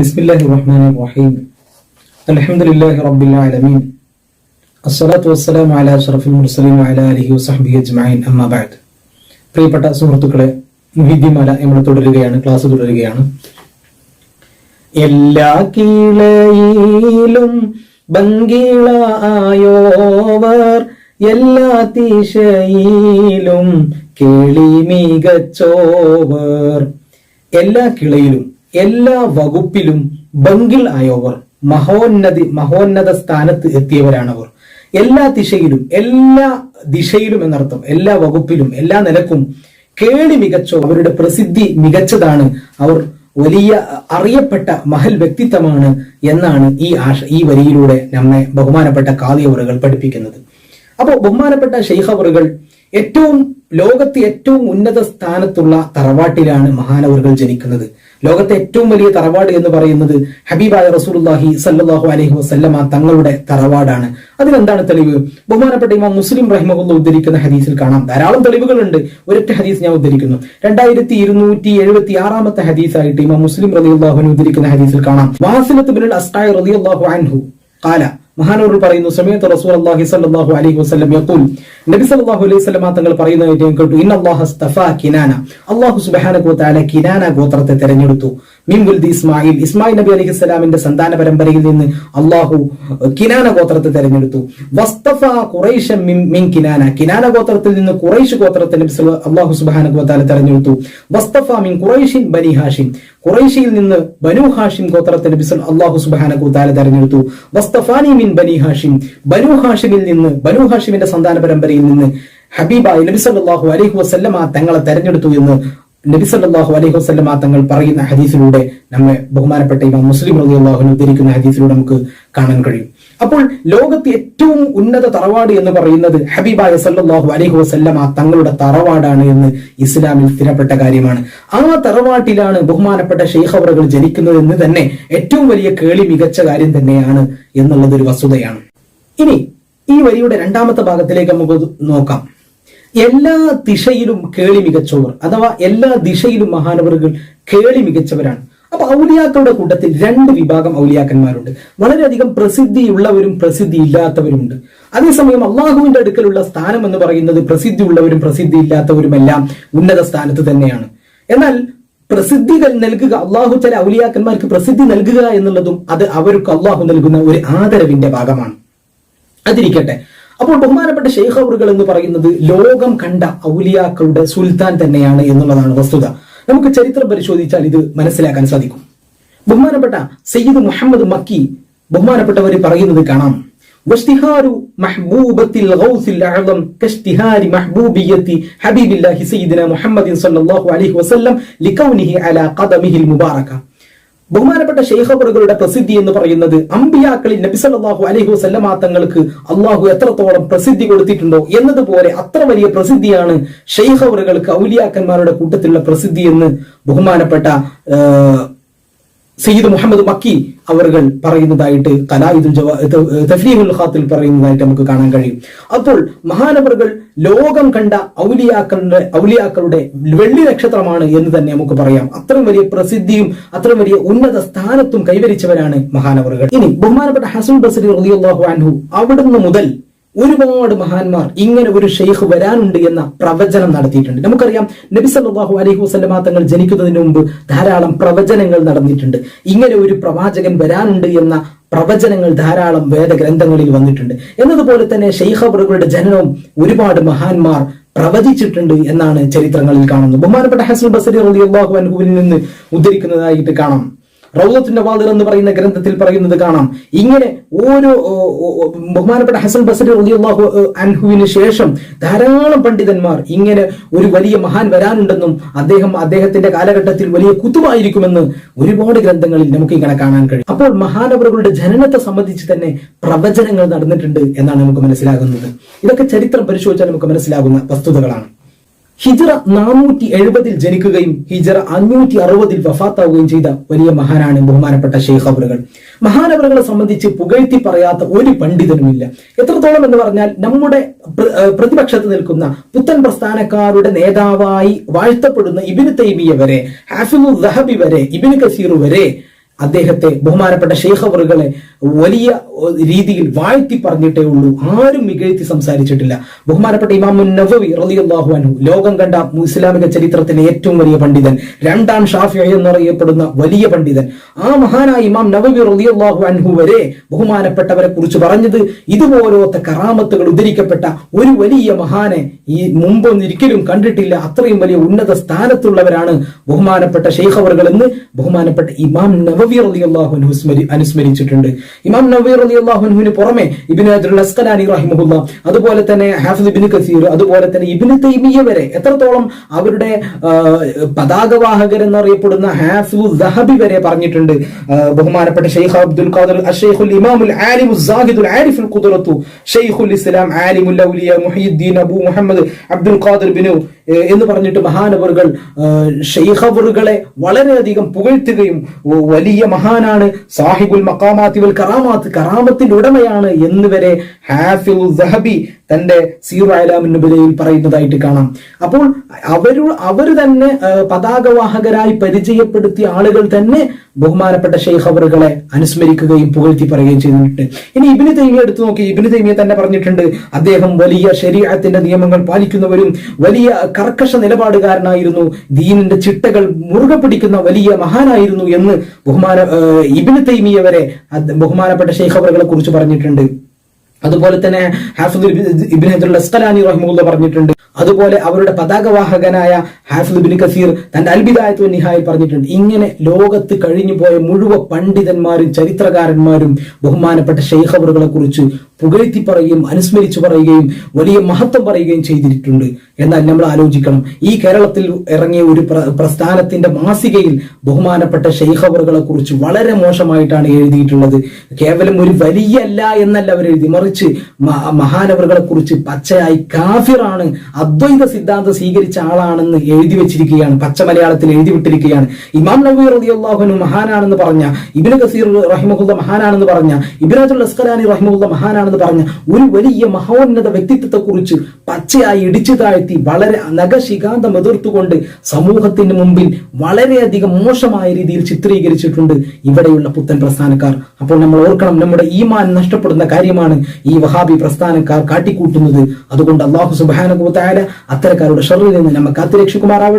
بسم الله الرحمن الرحيم الحمد لله رب العالمين الصلاة والسلام على أشرف المرسلين وعلى آله وصحبه أجمعين أما بعد പ്രിയപ്പെട്ട സുഹൃത്തുക്കളെ വിദ്യമാല നമ്മൾ തുടരുകയാണ് ക്ലാസ് തുടരുകയാണ് എല്ലാ കീളയിലും ഭംഗിളായോവർ എല്ലാ ദിശയിലും കേളി മികച്ചോവർ എല്ലാ കിളയിലും എല്ലാ വകുപ്പിലും ബംഗിൾ ആയവർ മഹോന്നതി മഹോന്നത സ്ഥാനത്ത് എത്തിയവരാണവർ. എല്ലാ ദിശയിലും എല്ലാ ദിശയിലും എന്നർത്ഥം എല്ലാ വകുപ്പിലും എല്ലാ നിലക്കും കേളി മികച്ചോ അവരുടെ പ്രസിദ്ധി മികച്ചതാണ് അവർ വലിയ അറിയപ്പെട്ട മഹൽ വ്യക്തിത്വമാണ് എന്നാണ് ഈ ആശ ഈ വരിയിലൂടെ നമ്മെ ബഹുമാനപ്പെട്ട കാവ്യവറുകൾ പഠിപ്പിക്കുന്നത്. അപ്പോൾ ബഹുമാനപ്പെട്ട ഷെയ്ഖവറുകൾ ഏറ്റവും ലോകത്ത് ഏറ്റവും ഉന്നത സ്ഥാനത്തുള്ള തറവാട്ടിലാണ് മഹാനവറുകൾ ജനിക്കുന്നത്. ലോകത്തെ ഏറ്റവും വലിയ തറവാട് എന്ന് പറയുന്നത് ഹബീബായ റസൂലുള്ളാഹി സല്ലാഹു അലഹി വസല്ലമ തങ്ങളുടെ തറവാടാണ്. അതിനെന്താണ് തെളിവ്? ബഹുമാനപ്പെട്ട ഇമാം മുസ്ലിം റഹിമഹുല്ല ഉദ്ധരിക്കുന്ന ഹദീസിൽ കാണാം. ധാരാളം തെളിവുകളുണ്ട്. ഒരൊറ്റ ഹദീസ് ഞാൻ ഉദ്ധരിക്കുന്നു. രണ്ടായിരത്തി ഇരുന്നൂറ്റി എഴുപത്തി ആറാമത്തെ ഹദീസായിട്ട് ഇമാം മുസ്ലിം റളിയല്ലാഹു ഉദ്ധരിക്കുന്ന ഹദീസിൽ കാണാം. വാസിലത്ത് ബിൻ അസ്കായ് റളിയല്ലാഹു അൻഹു. കാല മഹാനോർ പറയുന്നു സമയത്ത് റസൂൽ അള്ളാഹി സല്ലാഹു അലൈഹി വസ്ലം യഖൂൽ നബി സല്ലല്ലാഹു അലൈഹി വസല്ലമ തങ്ങൾ പറയുന്നതായിട്ട് ഞാൻ കേട്ടു. ഇന്ന അല്ലാഹു സ്തഫാ കിനാന. അല്ലാഹു സുബ്ഹാനഹു വ കിനാന ഗോത്രത്തെ തെരഞ്ഞെടുത്തു. മിൻ വുൽദി ഇസ്മായിൽ. ഇസ്മായിൽ നബി അലൈഹി സ്വലാമിന്റെ സന്താന പരമ്പരയിൽ നിന്ന് അള്ളാഹു കിനാന ഗോത്രത്തെ തെരഞ്ഞെടുത്തു. വസ്തഫ ഖുറൈശ മിൻ കിനാന. കിനാന ഗോത്രത്തിൽ നിന്ന് ഖുറൈശ് ഗോത്രത്തെ നബി അല്ലാഹു സുബ്ഹാനഹു വ തആല തെരഞ്ഞെടുത്തു. വസ്തഫ മിൻ ഖുറൈഷിൻ ബനി ഹാഷിം. ഖുറൈശിയിൽ നിന്ന് ബനു ഹാഷിം ഗോത്രത്തെ നബി അള്ളാഹു അല്ലാഹു വ തആല തെരഞ്ഞെടുത്തു. വസ്തഫാനി മിൻ ബനി ഹാഷിം. ബനു ഹാഷിമിൽ നിന്ന് ബനു ഹാഷിമിന്റെ സന്താന പരമ്പരയിൽ നിന്ന് ഹബീബായ നബി സല്ലല്ലാഹു അലൈഹി വസല്ലമ തങ്ങളെ തെരഞ്ഞെടുത്തു എന്ന് നബി സല്ലല്ലാഹു അലൈഹി വസല്ലമ തങ്ങൾ പറയുന്ന ഹദീസിലൂടെ നമ്മെ ബഹുമാനപ്പെട്ട ഇമാം മുസ്ലിം റളിയല്ലാഹു അൻഹു ഉദ്ധരിക്കുന്ന ഹദീസിലൂടെ നമുക്ക് കാണാൻ കഴിയും. അപ്പോൾ ലോകത്ത് ഏറ്റവും ഉന്നത തറവാട് എന്ന് പറയുന്നത് ഹബീബായ സല്ലാഹു അലൈഹി വസല്ലമ തങ്ങളുടെ തറവാടാണ് എന്ന് ഇസ്ലാമിൽ സ്ഥിരപ്പെട്ട കാര്യമാണ്. ആ തറവാട്ടിലാണ് ബഹുമാനപ്പെട്ട ഷെയ്ഖ് അവറുകൾ ജനിക്കുന്നത് എന്ന് തന്നെ ഏറ്റവും വലിയ കേളി മികച്ച കാര്യം തന്നെയാണ് എന്നുള്ളത് ഒരു വസ്തുതയാണ്. ഇനി ഈ വരിയുടെ രണ്ടാമത്തെ ഭാഗത്തിലേക്ക് നമുക്ക് നോക്കാം. എല്ലാ ദിശയിലും കേളി മികച്ചവർ അഥവാ എല്ലാ ദിശയിലും മഹാനവറുകൾ കേളി മികച്ചവരാണ്. അപ്പൊ ഔലിയാക്കളുടെ കൂട്ടത്തിൽ രണ്ട് വിഭാഗം ഔലിയാക്കന്മാരുണ്ട്. വളരെയധികം പ്രസിദ്ധിയുള്ളവരും പ്രസിദ്ധി ഇല്ലാത്തവരുമുണ്ട് അതേസമയം അള്ളാഹുവിന്റെ അടുക്കലുള്ള സ്ഥാനം എന്ന് പറയുന്നത് പ്രസിദ്ധി ഉള്ളവരും പ്രസിദ്ധി ഇല്ലാത്തവരുമെല്ലാം ഉന്നത സ്ഥാനത്ത് തന്നെയാണ്. എന്നാൽ പ്രസിദ്ധികൾ നൽകുക അള്ളാഹു ചില ഔലിയാക്കന്മാർക്ക് പ്രസിദ്ധി നൽകുക എന്നുള്ളതും അത് അവർക്ക് അള്ളാഹു നൽകുന്ന ഒരു ആദരവിന്റെ ഭാഗമാണ്. അതിരിക്കട്ടെ അപ്പോൾ ബഹുമാനപ്പെട്ട ഷെയ്ഖ് അവറുകൾ എന്ന് പറയുന്നത് ലോകം കണ്ട ഔലിയാക്കളുടെ സുൽത്താൻ തന്നെയാണ് എന്നുള്ളതാണ് വസ്തുത നമുക്ക് ചരിത്രം പരിശോധിച്ചാൽ ഇത് മനസ്സിലാക്കാൻ സാധിക്കും ബഹുമാനപ്പെട്ട സയ്യിദ് മുഹമ്മദ് മക്കി ബഹുമാനപ്പെട്ടവർ പറയുന്നത് കാണാം واشتهار محبوبة الغوث الأعظم كاشتهار محبوبية حبيب الله سيدنا محمد صلى الله عليه وسلم لكونه على قدمه المباركة ബഹുമാനപ്പെട്ട ഷെയ്ഖബറുകളുടെ പ്രസിദ്ധി എന്ന് പറയുന്നത് അമ്പിയാക്കളിൽ നബി സല്ലല്ലാഹു അലൈഹി വസല്ലമ തങ്ങൾക്ക് അള്ളാഹു എത്രത്തോളം പ്രസിദ്ധി കൊടുത്തിട്ടുണ്ടോ എന്നതുപോലെ അത്ര വലിയ പ്രസിദ്ധിയാണ് ഷെയ്ഖബറുകൾക്ക് ഔലിയാക്കന്മാരുടെ കൂട്ടത്തിലുള്ള പ്രസിദ്ധി എന്ന് ബഹുമാനപ്പെട്ട സയ്യിദ് മുഹമ്മദ് മക്കി അവർകൾ പറയുന്നതായിട്ട് കലായുദുൽ ജവാ തഫ്രീഹുൽ ഖാത്തിൽ പറയുന്നതായിട്ട് നമുക്ക് കാണാൻ കഴിയും. അപ്പോൾ മഹാനവറുകൾ ലോകം കണ്ട ഔലിയാക്കളുടെ ഔലിയാക്കളുടെ വെള്ളി നക്ഷത്രമാണ് എന്ന് തന്നെ നമുക്ക് പറയാം. അത്രയും വലിയ പ്രസിദ്ധിയും അത്രയും വലിയ ഉന്നത സ്ഥാനത്തും കൈവരിച്ചവരാണ് മഹാനവറുകൾ. ഇനി ബഹുമാനപ്പെട്ട ഹസൻ ബസരി റളിയല്ലാഹു അൻഹു അവിടുന്ന് മുതൽ ഒരുപാട് മഹാന്മാർ ഇങ്ങനെ ഒരു ഷെയ്ഖ് വരാനുണ്ട് എന്ന പ്രവചനം നടത്തിയിട്ടുണ്ട്. നമുക്കറിയാം നബി സല്ലാഹു അലൈഹി വസല്ലമ തങ്ങൾ ജനിക്കുന്നതിന് മുമ്പ് ധാരാളം പ്രവചനങ്ങൾ നടന്നിട്ടുണ്ട്. ഇങ്ങനെ ഒരു പ്രവാചകൻ വരാനുണ്ട് എന്ന പ്രവചനങ്ങൾ ധാരാളം വേദഗ്രന്ഥങ്ങളിൽ വന്നിട്ടുണ്ട്. എന്നതുപോലെ തന്നെ ഷെയ്ഖ് അവറുകളുടെ ജനനവും ഒരുപാട് മഹാന്മാർ പ്രവചിച്ചിട്ടുണ്ട് എന്നാണ് ചരിത്രങ്ങളിൽ കാണുന്നത്. ബഹുമാനപ്പെട്ട ഹസൻ ബസരി അള്ളാഹു അൻഹുവിൽ നിന്ന് ഉദ്ധരിക്കുന്നതായിട്ട് കാണാം. റൗലത്തിന്റെ വാതിൽ എന്ന് പറയുന്ന ഗ്രന്ഥത്തിൽ പറയുന്നത് കാണാം. ഇങ്ങനെ ഓരോ ബഹുമാനപ്പെട്ട ഹസൻ ബസരി റളിയല്ലാഹു അൻഹുവിന് ശേഷം ധാരാളം പണ്ഡിതന്മാർ ഇങ്ങനെ ഒരു വലിയ മഹാൻ വരാനുണ്ടെന്നും അദ്ദേഹം അദ്ദേഹത്തിന്റെ കാലഘട്ടത്തിൽ വലിയ കുത്തുമായിരിക്കുമെന്ന് ഒരുപാട് ഗ്രന്ഥങ്ങളിൽ നമുക്ക് ഇങ്ങനെ കാണാൻ കഴിയും. അപ്പോൾ മഹാനവറുകളുടെ ജനനത്തെ സംബന്ധിച്ച് തന്നെ പ്രവചനങ്ങൾ നടന്നിട്ടുണ്ട് എന്നാണ് നമുക്ക് മനസ്സിലാകുന്നത്. ഇതൊക്കെ ചരിത്രം പരിശോധിച്ചാൽ നമുക്ക് മനസ്സിലാകുന്ന വസ്തുതകളാണ്. ഹിജറ നാനൂറ്റി എഴുപതിൽ ജനിക്കുകയും ഹിജറ അഞ്ഞൂറ്റി അറുപതിൽ വഫാത്താവുകയും ചെയ്ത വലിയ മഹാനാണ് ബഹുമാനപ്പെട്ട ഷെയ്ഖ് അവറുകൾ മഹാനവറുകളെ സംബന്ധിച്ച് പുകഴ്ത്തി പറയാത്ത ഒരു പണ്ഡിതനുമില്ല. എത്രത്തോളം എന്ന് പറഞ്ഞാൽ നമ്മുടെ പ്ര- പ്രതിപക്ഷത്ത് നിൽക്കുന്ന പുത്തൻ പ്രസ്ഥാനക്കാരുടെ നേതാവായി വാഴ്ത്തപ്പെടുന്ന ഇബിന് തൈമിയ വരെ ഹാഫിദുൽ ദഹബി വരെ ഇബിന് കസീർ വരെ അദ്ദേഹത്തെ ബഹുമാനപ്പെട്ട ഷെയ്ഖവറുകളെ വലിയ രീതിയിൽ വാഴ്ത്തി പറഞ്ഞിട്ടേ ഉള്ളൂ. ആരും മികഴ്ത്തി സംസാരിച്ചിട്ടില്ല. ബഹുമാനപ്പെട്ട ഇമാം നവവി റളിയല്ലാഹു അൻഹു ലോകം കണ്ട ഇസ്ലാമിക ചരിത്രത്തിലെ ഏറ്റവും വലിയ പണ്ഡിതൻ രണ്ടാം ഷാഫി എന്നറിയപ്പെടുന്ന വലിയ പണ്ഡിതൻ. ആ മഹാനായ ഇമാം നവവി റളിയല്ലാഹു അൻഹു വരെ ബഹുമാനപ്പെട്ടവരെ കുറിച്ച് പറഞ്ഞത് ഇതുപോലത്തെ കറാമത്തുകൾ ഉദ്ധരിക്കപ്പെട്ട ഒരു വലിയ മഹാനെ ഈ മുമ്പൊന്നും ഒരിക്കലും കണ്ടിട്ടില്ല. അത്രയും വലിയ ഉന്നത സ്ഥാനത്തുള്ളവരാണ് ബഹുമാനപ്പെട്ട ഷെയ്ഖവറുകൾ എന്ന് ബഹുമാനപ്പെട്ട ഇമാം നവവി റളിയല്ലാഹു അൻഹു സ്മരി അനുസ്മരിച്ചിട്ടുണ്ട്. ഇമാം നവവി അലി അള്ളാഹുനുവിന് പുറമെ അബ്ദുൽ അസ്കലാനി റഹിമഹുല്ല അതുപോലെ തന്നെ ഹാഫിദ് ഇബിൻ കസീർ അതുപോലെ തന്നെ ഇബ്നു തൈമിയ വരെ എത്രത്തോളം അവരുടെ പതാകവാഹകർ എന്നറിയപ്പെടുന്ന ഹാഫിദു ദഹബി വരെ പറഞ്ഞിട്ടുണ്ട്. ബഹുമാനപ്പെട്ട ഷെയ്ഖ് അബ്ദുൽ ഖാദർ അഷേഖുൽ ഇമാമുൽ ആലിമു സാഹിദുൽ ആരിഫുൽ ഖുദറത്തു ഷെയ്ഖുൽ ഇസ്ലാം ആലിമുൽ ഔലിയ മുഹീദ്ദീൻ അബു മുഹമ്മദ് അബ്ദുൽ ഖാദർ ബിനു എന്ന് പറഞ്ഞിട്ട് മഹാനവറുകൾ ഷെയ്ഖവറുകളെ വളരെയധികം പുകഴ്ത്തുകയും വലിയ മഹാനാണ് സാഹിബുൽ മക്കാമാത്തി വൽ കറാമാത്ത് കറാമത്തിന്റെ ഉടമയാണ് എന്ന് വരെ ഹാഫിൽ ദഹബി തന്റെ സീറോ അലാമിൻ ബലയിൽ പറയുന്നതായിട്ട് കാണാം. അപ്പോൾ അവരു അവർ തന്നെ പതാകവാഹകരായി പരിചയപ്പെടുത്തിയ ആളുകൾ തന്നെ ബഹുമാനപ്പെട്ട ഷെയ്ഖവറുകളെ അനുസ്മരിക്കുകയും പുകഴ്ത്തി പറയുകയും ചെയ്തിട്ടുണ്ട്. ഇനി ഇബിന് തൈമിയ എടുത്തു നോക്കി. ഇബിന് തൈമിയ തന്നെ പറഞ്ഞിട്ടുണ്ട് അദ്ദേഹം വലിയ ശരീരത്തിന്റെ നിയമങ്ങൾ പാലിക്കുന്നവരും വലിയ കർക്കശ നിലപാടുകാരനായിരുന്നു. ദീനിന്റെ ചിട്ടകൾ മുറുകെ പിടിക്കുന്ന വലിയ മഹാനായിരുന്നു എന്ന് ബഹുമാന ഇബിന് തൈമിയ വരെ ബഹുമാനപ്പെട്ട ഷെയ്ഖവറുകളെ കുറിച്ച് പറഞ്ഞിട്ടുണ്ട്. അതുപോലെ തന്നെ ഹാഫിദ് ഇബിൻ ഹജറുൽ അസ്കലാനി റഹിമുള്ള പറഞ്ഞിട്ടുണ്ട്. അതുപോലെ അവരുടെ പതാകവാഹകനായ ഹാഫിദ് ബിൻ കസീർ തന്റെ അൽബിദായത്വ നിഹായിൽ പറഞ്ഞിട്ടുണ്ട്. ഇങ്ങനെ ലോകത്ത് കഴിഞ്ഞു പോയ മുഴുവൻ പണ്ഡിതന്മാരും ചരിത്രകാരന്മാരും ബഹുമാനപ്പെട്ട ഷെയ്ഖബറുകളെ കുറിച്ച് പുകഴ്ത്തി പറയുകയും അനുസ്മരിച്ചു പറയുകയും വലിയ മഹത്വം പറയുകയും ചെയ്തിട്ടുണ്ട്. എന്നാൽ നമ്മൾ ആലോചിക്കണം. ഈ കേരളത്തിൽ ഇറങ്ങിയ ഒരു പ്രസ്ഥാനത്തിന്റെ മാസികയിൽ ബഹുമാനപ്പെട്ട ഷെയ്ഖവറുകളെ കുറിച്ച് വളരെ മോശമായിട്ടാണ് എഴുതിയിട്ടുള്ളത്. കേവലം ഒരു വലിയ അല്ല എന്നല്ല അവർ എഴുതി. മറിച്ച് മഹാനവറുകളെ കുറിച്ച് പച്ചയായി കാഫിറാണ് അദ്വൈത സിദ്ധാന്തം സ്വീകരിച്ച ആളാണെന്ന് എഴുതി വെച്ചിരിക്കുകയാണ്. പച്ച മലയാളത്തിൽ എഴുതി വിട്ടിരിക്കുകയാണ്. ഇമാം നബി റളിയല്ലാഹുനു മഹാനാണെന്ന് പറഞ്ഞ ഇബ്നു കസീർ റഹിമഹുല്ല മഹാനാണെന്ന് പറഞ്ഞ ഇബിനാജുൽ അസ്കലാനി റഹിമഹുല്ല മഹാനാണെന്ന് പറഞ്ഞ ഒരു വലിയ മഹോന്നത വ്യക്തിത്വത്തെ കുറിച്ച് പച്ചയായി ഇടിച്ചു താഴ്ത്തി വളരെ നഖശികാന്തം എതിർത്തുകൊണ്ട് സമൂഹത്തിന് മുമ്പിൽ വളരെയധികം മോശമായ രീതിയിൽ ചിത്രീകരിച്ചിട്ടുണ്ട് ഇവിടെയുള്ള പുത്തൻ പ്രസ്ഥാനക്കാർ. അപ്പോൾ നമ്മൾ ഓർക്കണം നമ്മുടെ ഈമാൻ നഷ്ടപ്പെടുന്ന കാര്യമാണ് ഈ വഹാബി പ്രസ്ഥാനക്കാർ കാട്ടിക്കൂട്ടുന്നത്. അതുകൊണ്ട് അള്ളാഹു സുബാനുഭൂത്തായ അത്തരക്കാരുടെ ഷറിൽ നിന്ന് നമ്മൾ കാത്തുരക്ഷിക്കുമാറാവട്ടെ.